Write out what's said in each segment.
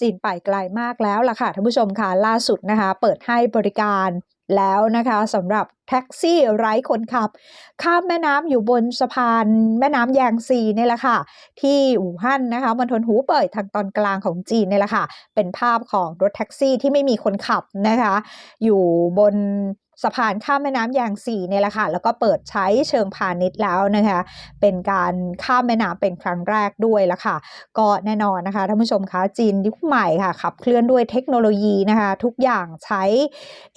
จีนไปไกลมากแล้วล่ะค่ะท่านผู้ชมค่ะล่าสุดนะคะ เปิดให้บริการแล้วนะคะสำหรับแท็กซี่ไร้คนขับ ข้ามแม่น้ำอยู่บนสะพานแม่น้ำแยงซีนี่แหละค่ะ ที่อู่ฮั่นนะคะมณฑลหูเป่ยทางตอนกลางของจีนนี่แหละค่ะ เป็นภาพของรถแท็กซี่ที่ไม่มีคนขับนะคะ อยู่บน สะพานข้ามแม่น้ำยางซีเนี่ยแหละค่ะแล้วก็เปิดใช้เชิงพาณิชย์แล้วนะคะเป็นการข้ามแม่น้ำเป็นครั้งแรกด้วยละค่ะ ก็แน่นอนนะคะท่านผู้ชมคะจีนยุคใหม่ค่ะขับเคลื่อนด้วยเทคโนโลยีนะคะทุกอย่างใช้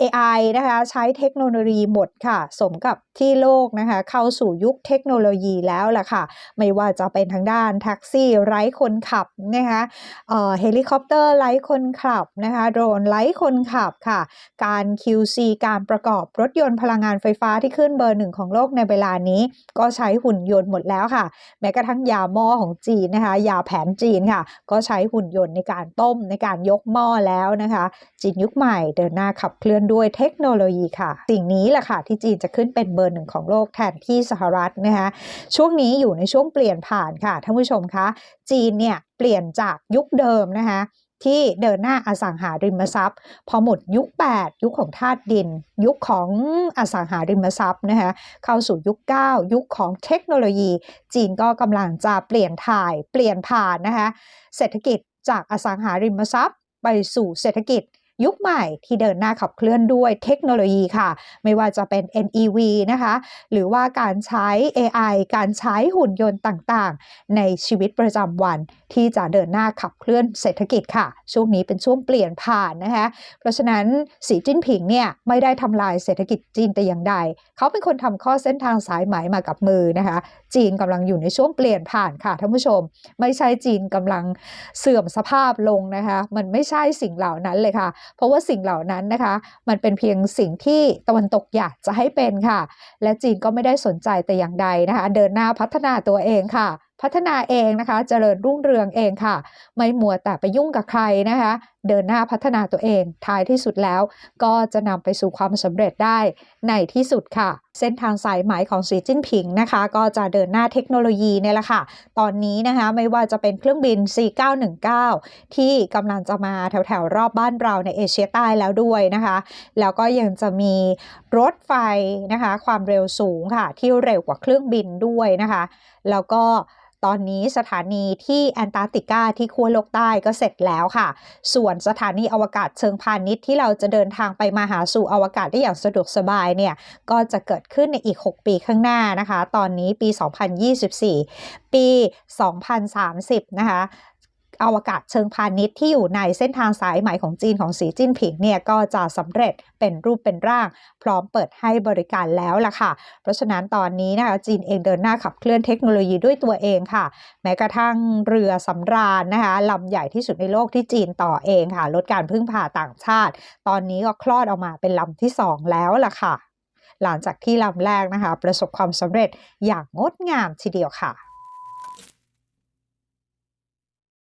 AI นะคะใช้เทคโนโลยีหมดค่ะ สมกับที่โลกนะคะเข้าสู่ยุคเทคโนโลยีแล้วล่ะค่ะ ไม่ว่าจะเป็นทางด้านแท็กซี่ไร้คนขับนะคะเอ่อเฮลิคอปเตอร์ไร้คนขับนะคะโดรนไร้คนขับค่ะ การ QC การประกอบรถยนต์พลังงานไฟฟ้าที่ขึ้นเบอร์หนึ่งของโลกในเวลานี้ ก็ใช้หุ่นยนต์หมดแล้วค่ะ แม้กระทั่งยาหม้อของจีนนะคะ ยาแผนจีนค่ะ ก็ใช้หุ่นยนต์ในการต้มในการยกหม้อแล้วนะคะ จีนยุคใหม่เดินหน้าขับเคลื่อนด้วยเทคโนโลยีค่ะ สิ่งนี้แหละค่ะที่จีนจะขึ้นเป็นเบอร์หนึ่งของโลกแทนที่สหรัฐนะคะช่วงนี้อยู่ในช่วงเปลี่ยนผ่านค่ะท่านผู้ชมคะจีนเนี่ยเปลี่ยนจากยุคเดิมนะคะ ที่เดินหน้าอสังหาริมทรัพย์ พอหมดยุค 8 ยุคของธาตุดิน ยุคของอสังหาริมทรัพย์นะคะเข้าสู่ยุค 9 ยุคของเทคโนโลยี จีนก็กำลังจะเปลี่ยนถ่ายเปลี่ยนผ่านนะคะเศรษฐกิจจากอสังหาริมทรัพย์ ไปสู่เศรษฐกิจ ยุคใหม่ที่เดินหน้าขับเคลื่อนด้วยเทคโนโลยีค่ะ ไม่ว่าจะเป็น NEV นะคะ หรือว่าการใช้ AI การใช้หุ่นยนต์ต่างๆ ในชีวิตประจำวันที่จะเดินหน้าขับเคลื่อนเศรษฐกิจค่ะ ช่วงนี้เป็นช่วงเปลี่ยนผ่านนะคะ เพราะฉะนั้นสีจิ้นผิงเนี่ยไม่ได้ทำลายเศรษฐกิจจีนแต่อย่างใด เขาเป็นคนทำข้อเส้นทางสายไหมมากับมือนะคะ จีนกำลังอยู่ในช่วงเปลี่ยนผ่านค่ะท่านผู้ชม ไม่ใช่จีนกำลังเสื่อมสภาพลงนะคะ มันไม่ใช่สิ่งเหล่านั้นเลยค่ะเพราะว่าสิ่งเหล่านั้นนะคะ มันเป็นเพียงสิ่งที่ตะวันตกอยากจะให้เป็นค่ะ และจีนก็ไม่ได้สนใจแต่อย่างใดนะคะ เดินหน้าพัฒนาตัวเองค่ะพัฒนาเองนะคะ เจริญรุ่งเรืองเองค่ะ ไม่มัวแต่ไปยุ่งกับใครนะคะเดินหน้าพัฒนาตัวเอง ท้ายที่สุดแล้วก็จะนำไปสู่ความสำเร็จได้ในที่สุดค่ะ เส้นทางสายไหมของสีจิ้นผิงนะคะ ก็จะเดินหน้าเทคโนโลยีเนี่ยแหละค่ะ ตอนนี้นะคะไม่ว่าจะเป็นเครื่องบิน C919 ที่กำลังจะมาแถวๆ รอบบ้านเราในเอเชียใต้แล้วด้วยนะคะ แล้วก็ยังจะมีรถไฟนะคะ ความเร็วสูงค่ะ ที่เร็วกว่าเครื่องบินด้วยนะคะ แล้วก็ ตอนนี้สถานีที่แอนตาร์กติกาที่ขั้วโลกใต้ก็เสร็จแล้วค่ะ ส่วนสถานีอวกาศเชิงพาณิชย์ที่เราจะเดินทางไปมาหาสู่อวกาศได้อย่างสะดวกสบายเนี่ยก็จะเกิดขึ้นในอีก 6 ปีข้างหน้านะคะ ตอนนี้ปี 2024 ปี 2030 นะคะ อวกาศเชิงพาณิชย์ที่อยู่ในเส้นทางสายไหม่ของจีนของสีจิ้นผิงเนี่ยก็จะสำเร็จเป็นรูปเป็นร่าง พร้อมเปิดให้บริการแล้วล่ะค่ะ เพราะฉะนั้นตอนนี้นะคะจีนเองเดินหน้าขับเคลื่อนเทคโนโลยีด้วยตัวเองค่ะ แม้กระทั่งเรือสำราญนะคะลำใหญ่ที่สุดในโลกที่จีนต่อเองค่ะ ลดการพึ่งพาต่างชาติ ตอนนี้ก็คลอดออกมาเป็นลำที่ 2 แล้วล่ะค่ะ หลังจากที่ลำแรกนะคะ ประสบความสำเร็จอย่างงดงามทีเดียวค่ะ